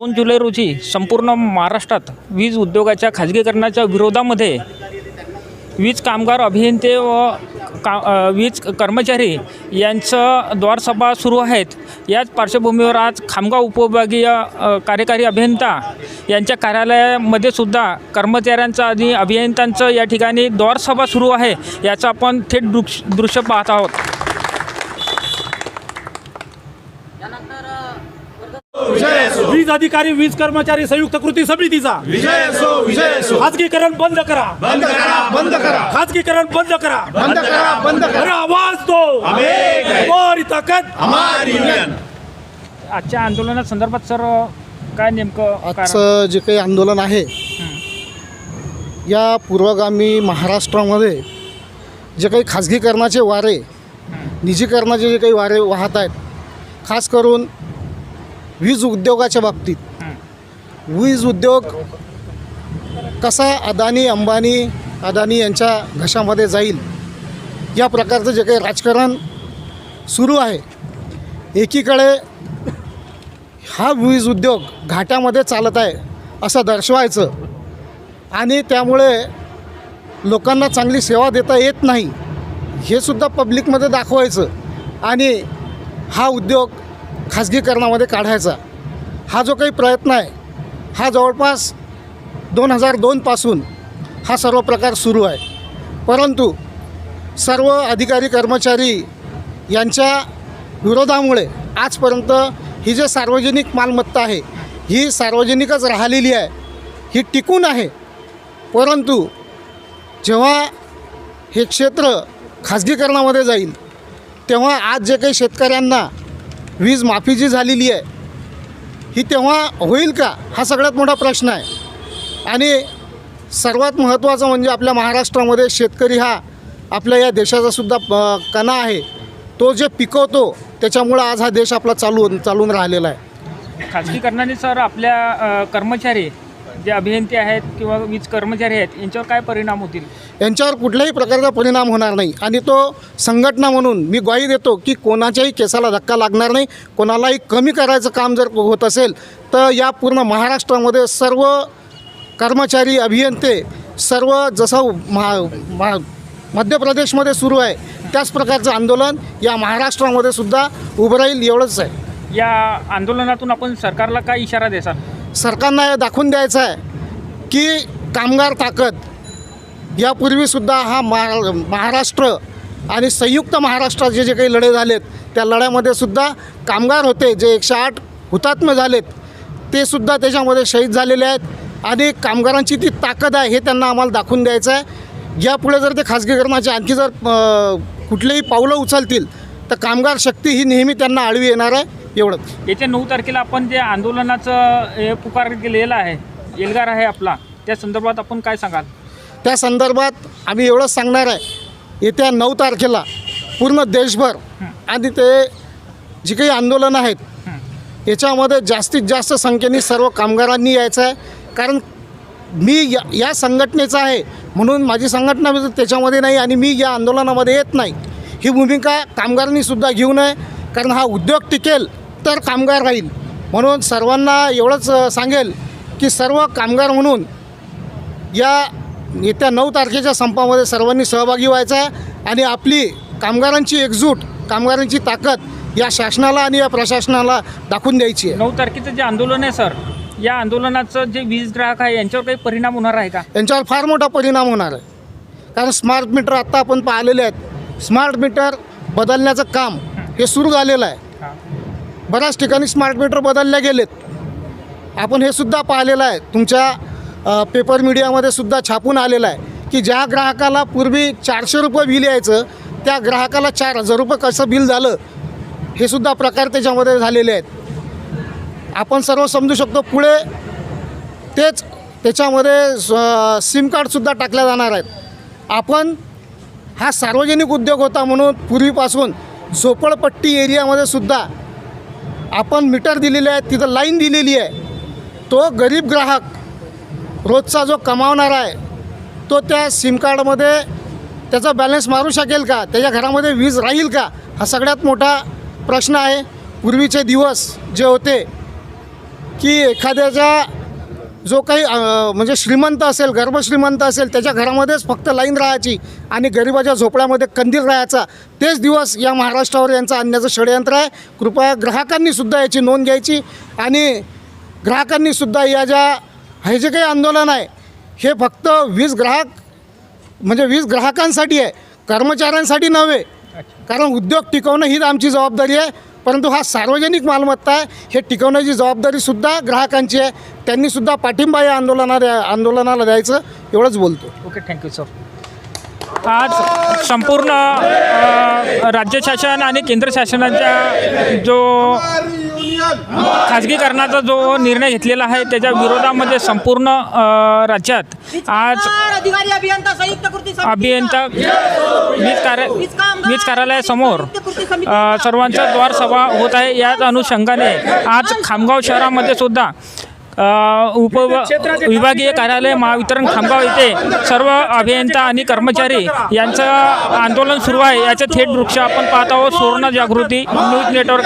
दोन जुलै रोजी संपूर्ण महाराष्ट्रात वीज उद्योगाच्या खाजगीकरणाच्या विरोधामध्ये वीज कामगार अभियंते व का वीज कर्मचारी यांचं द्वारसभा सुरू आहेत. याच पार्श्वभूमीवर आज खामगाव उपविभागीय कार्यकारी अभियंता यांच्या कार्यालयामध्ये सुद्धा कर्मचाऱ्यांचं आणि अभियंत्यांचं या ठिकाणी द्वारसभा सुरू आहे. याचं आपण थेट दृश दृश्य पाहत आहोत. वीज अधिकारी वीज कर्मचारी संयुक्त कृती समितीचा. विजय असो विजय असो. खाजगीकरण बंद करा. बंद करा बंद करा. खाजगीकरण बंद करा. बंद करा बंद करा. आवाज दो. एक. हमारी ताकत हमारी युनियन आजच्या आंदोलनासंदर्भात सर काय नेमकं आजचं जे काही आंदोलन आहे या पूर्वगामी महाराष्ट्रामध्ये जे काही खाजगीकरणाचे वारे निजीकरणाचे जे काही वारे वाहत आहेत खास करून वीज उद्योगाच्या बाबतीत. वीज उद्योग कसा अदानी अंबानी अदानी यांच्या घशामध्ये जाईल या प्रकारचं जे काही राजकारण सुरू आहे एकीकडे हा वीज उद्योग घाट्यामध्ये चालत आहे असं दर्शवायचं आणि त्यामुळे लोकांना चांगली सेवा देता येत नाही हे सुद्धा पब्लिकमध्ये दाखवायचं आणि हा उद्योग खाजगीकरणामध्ये काढायचा. हा जो काही प्रयत्न आहे हा जवळपास दोन हजार दोनपासून हा सर्व प्रकार सुरू आहे. परंतु सर्व अधिकारी कर्मचारी यांच्या विरोधामुळे आजपर्यंत ही जे सार्वजनिक मालमत्ता आहे ही सार्वजनिकच राहिलेली आहे ही टिकून आहे. परंतु जेव्हा हे क्षेत्र खाजगीकरणामध्ये जाईल तेव्हा आज जे काही शेतकऱ्यांना वीज माफी जी झालेली आहे ही तेव्हा होईल का? हा सगळ्यात मोठा प्रश्न आहे. आणि सर्वात महत्त्वाचं म्हणजे आपल्या महाराष्ट्रामध्ये शेतकरी हा आपल्या या देशाचा सुद्धा कणा आहे. तो जे पिकवतो त्याच्यामुळं आज हा देश आपला चालून चालून राहिलेला आहे. खाजगीकरणाने सर आपल्या कर्मचारी जे अभियंते आहेत किंवा वीज कर्मचारी आहेत यांच्यावर काय परिणाम होतील? यांच्यावर कुठल्याही प्रकारचा परिणाम होणार नाही. आणि तो संघटना म्हणून मी ग्वाही देतो की कोणाच्याही केसाला धक्का लागणार नाही. कोणालाही कमी करायचं काम जर होत असेल तर या पूर्ण महाराष्ट्रामध्ये सर्व कर्मचारी अभियंते सर्व जसं महा मध्य प्रदेशमध्ये सुरू आहे त्याच प्रकारचं आंदोलन या महाराष्ट्रामध्ये सुद्धा उभं राहील एवढंच आहे. या आंदोलनातून आपण सरकारला काय इशारा देसाल? सरकारनं हे दाखवून द्यायचं आहे की कामगार ताकद यापूर्वीसुद्धा हा महा महाराष्ट्र आणि संयुक्त महाराष्ट्राचे जे काही लढे झालेत त्या लढ्यामध्ये सुद्धा कामगार होते जे एकशे आठ हुतात्म झालेत ते सुद्धा त्याच्यामध्ये शहीद झालेले आहेत आणि कामगारांची ती ताकद आहे हे त्यांना आम्हाला दाखवून द्यायचं आहे. यापुढे जर ते खाजगीकरणाचे आणखी जर कुठलेही पावलं उचलतील तर कामगार शक्ती ही नेहमी त्यांना आळवी येणार आहे. एवढंच. येत्या नऊ तारखेला आपण जे आंदोलनाचं हे पुकार केलेलं आहे एल्गार आहे आपला त्या संदर्भात आपण काय सांगाल? त्या संदर्भात आम्ही एवढंच सांगणार आहे येत्या नऊ तारखेला पूर्ण देशभर आणि ते जी काही आंदोलनं आहेत याच्यामध्ये जास्तीत जास्त संख्येने सर्व कामगारांनी यायचं आहे. कारण मी या या संघटनेचा आहे म्हणून माझी संघटना त्याच्यामध्ये नाही आणि मी या आंदोलनामध्ये येत नाही. ही भूमिका कामगारांनी सुद्धा घेऊ नये कारण हा उद्योग टिकेल. तर कामगार राहील. म्हणून सर्वांना एवढंच सांगेल की सर्व कामगार म्हणून या येत्या नऊ तारखेच्या संपामध्ये सर्वांनी सहभागी व्हायचं आहे आणि आपली कामगारांची एकजूट कामगारांची ताकद या शासनाला आणि या प्रशासनाला दाखवून द्यायची आहे. नऊ तारखेचं जे आंदोलन आहे सर या आंदोलनाचं जे वीज ग्राहक आहे यांच्यावर काही परिणाम होणार आहे का? यांच्यावर फार मोठा परिणाम होणार आहे. कारण स्मार्ट मीटर आत्ता आपण पाहिलेले आहेत. स्मार्ट मीटर बदलण्याचं काम हे सुरू झालेलं आहे. बऱ्याच ठिकाणी स्मार्ट मीटर बदलले गेलेत. आपण हे सुद्धा पाहिलेलं आहे. तुमच्या पेपर मीडियामध्ये सुद्धा छापून आलेलं आहे की ज्या ग्राहकाला पूर्वी चारशे रुपये बिल यायचं त्या ग्राहकाला चार हजार रुपये कसं बिल झालं हे सुद्धा प्रकार त्याच्यामध्ये झालेले आहेत. आपण सर्व समजू शकतो पुढे तेच त्याच्यामध्ये सिम कार्डसुद्धा टाकल्या जाणार आहेत. आपण हा सार्वजनिक उद्योग होता म्हणून पूर्वीपासून झोपडपट्टी एरियामध्ये सुद्धा आपण मीटर दिलेले आहेत तिथं लाईन दिलेली आहे. तो गरीब ग्राहक रोजचा जो कमावणारा आहे तो त्या सिम कार्डमध्ये त्याचा बॅलन्स मारू शकेल का? त्याच्या घरामध्ये वीज राहील का? हा सगळ्यात मोठा प्रश्न आहे. पूर्वीचे दिवस जे होते की एखाद्याचा जो काही म्हणजे श्रीमंत असेल गर्भश्रीमंत असेल त्याच्या घरामध्येच फक्त लाईन राहायची आणि गरिबाच्या झोपड्यामध्ये कंदील राहायचा तेच दिवस या महाराष्ट्रावर यांचं आणण्याचं षडयंत्र आहे. कृपया ग्राहकांनीसुद्धा याची नोंद घ्यायची आणि ग्राहकांनीसुद्धा या ज्या हे जे काही आंदोलन आहे हे फक्त वीज ग्राहक म्हणजे वीज ग्राहकांसाठी आहे कर्मचाऱ्यांसाठी नव्हे. कारण उद्योग टिकवणं हीच आमची जबाबदारी आहे. परंतु हा सार्वजनिक मालमत्ता आहे. हे टिकवण्याची जबाबदारीसुद्धा ग्राहकांची आहे. त्यांनीसुद्धा पाठिंबा या आंदोलना आंदोलनाला द्यायचं एवढंच बोलतो. ओके थँक्यू सर आज संपूर्ण राज्य शासन आणि केंद्र शासनाचा जो खाजगीकरणाचा जो निर्णय घेतलेला आहे त्याच्या विरोधामध्ये संपूर्ण राज्यात आज अभियंता वीज कार्य वीज कार्यालयासमोर सर्वांचा द्वार सभा होत आहे. याच अनुषंगाने आज खामगाव शहरामध्ये सुद्धा उप विभागीय कार्यालय महावितरण खामगाव येथे सर्व अभियंता आणि कर्मचारी यांचं आंदोलन सुरू आहे. याचे थेट दृश्य आपण पाहत आहोत. सुवर्ण जागृती न्यूज नेटवर्क